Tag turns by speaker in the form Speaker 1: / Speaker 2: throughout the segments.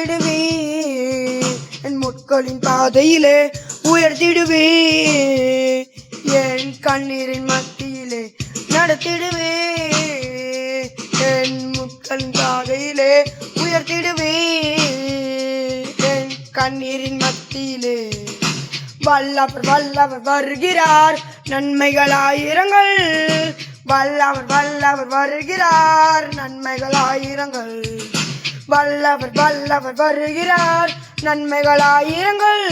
Speaker 1: உயர்த்திடுவே என் முட்களின் பாதையிலே உயர்த்திடுவே என் கண்ணீரின் மத்தியிலே நடத்திடுவே என் முட்களின் பாதையிலே உயர்த்திடுவே என் கண்ணீரின் மத்தியிலே வல்லவர் வல்லவர் வருகிறார். நன்மைகளாயிரங்கள் வல்லவர் வல்லவர் வருகிறார். நன்மைகளாயிரங்கள் வல்லவர் வல்லவர் வருகிறார். நன்மைகளாயிருங்கள்.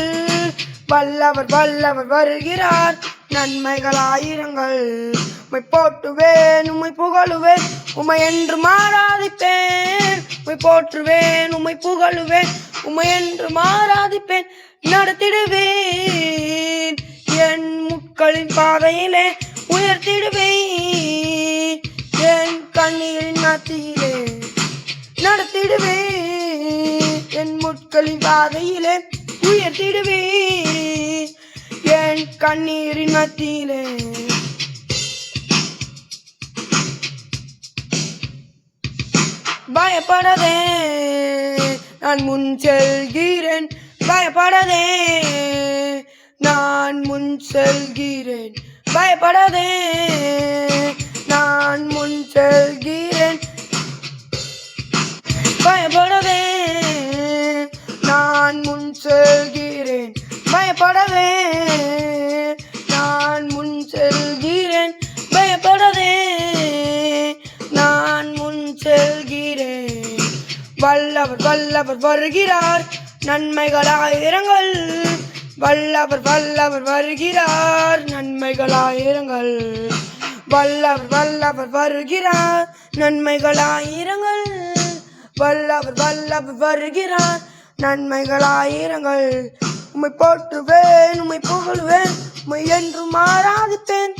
Speaker 1: வல்லவர் வல்லவர் வருகிறார். நன்மைகளாயிருங்கள். உமை போட்டுவேன் உம்மை புகழுவேன். உம்மை என்று மாறாதிப்பேன் உமை போற்றுவேன் உம்மை புகழுவேன். உம்மை என்று மாறாதிப்பேன் நடத்திடுவேன். என் முட்களின் பாதையிலே உயர்த்திடுவேன். என் கண்ணீரின் மத்தியிலே நடத்திடுவேன். என் முட்களின் பாதையிலே உயர்த்திடுவே என் கண்ணீரின் மத்தியிலே. பயப்படாதே நான் முன் செல்கிறேன். பயப்படாதே நான் முன் செல்கிறேன். பயப்படாதே நான் முன் செல்கிறேன். வல்லவர் வல்லவர் வருகிறார். நன்மைகளாயிரங்கள் வல்லவர் வல்லவர் வருகிறார். நன்மைகளாயிரங்கள் வல்லவர் வல்லவர் வருகிறார். நன்மைகளாயிரங்கள் வல்லவர் வல்லவர் வருகிறார். நன்மைகளாயிரங்கள் உம்மை போற்றுவேன் உம்மை புகழுவேன். உம்மை என்று மாறாதிப்பேன்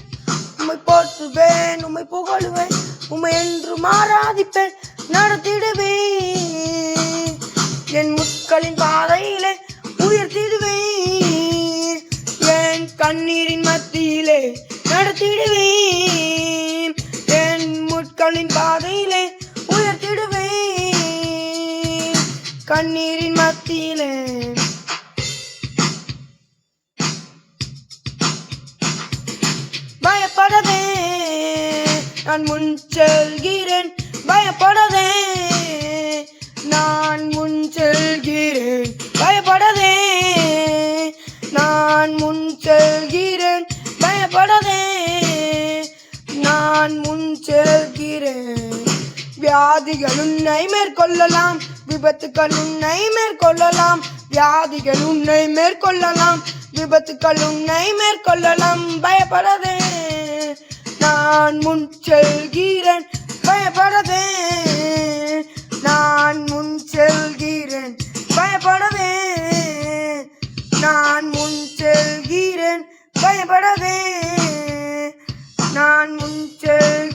Speaker 1: உம்மை போற்றுவேன் உம்மை புகழுவேன். உம்மை என்று மாறாதிப்பேன் நடத்தி கண்ணீரின் மத்தியிலே நடத்திடுவேன். என் முட்களின் பாதையிலே உயர்த்திடுவேன். கண்ணீரின் மத்தியிலே. பயப்படவே நான் முன் செல்கிறேன். பயப்பட நான் முன் செல்கிறேன். பயப்படாதே. நான் முன் செல்கிறேன். வியாதிகள் உன்னை மேற்கொள்ளலாம். விபத்துக்கள் உன்னை மேற்கொள்ளலாம். வியாதிகள் உன்னை மேற்கொள்ளலாம். விபத்துக்கள் உன்னை மேற்கொள்ளலாம். பயப்படாதே. நான் முன் செல்கிறேன். பயப்பட செல்கிறேன் நான் முன் செல்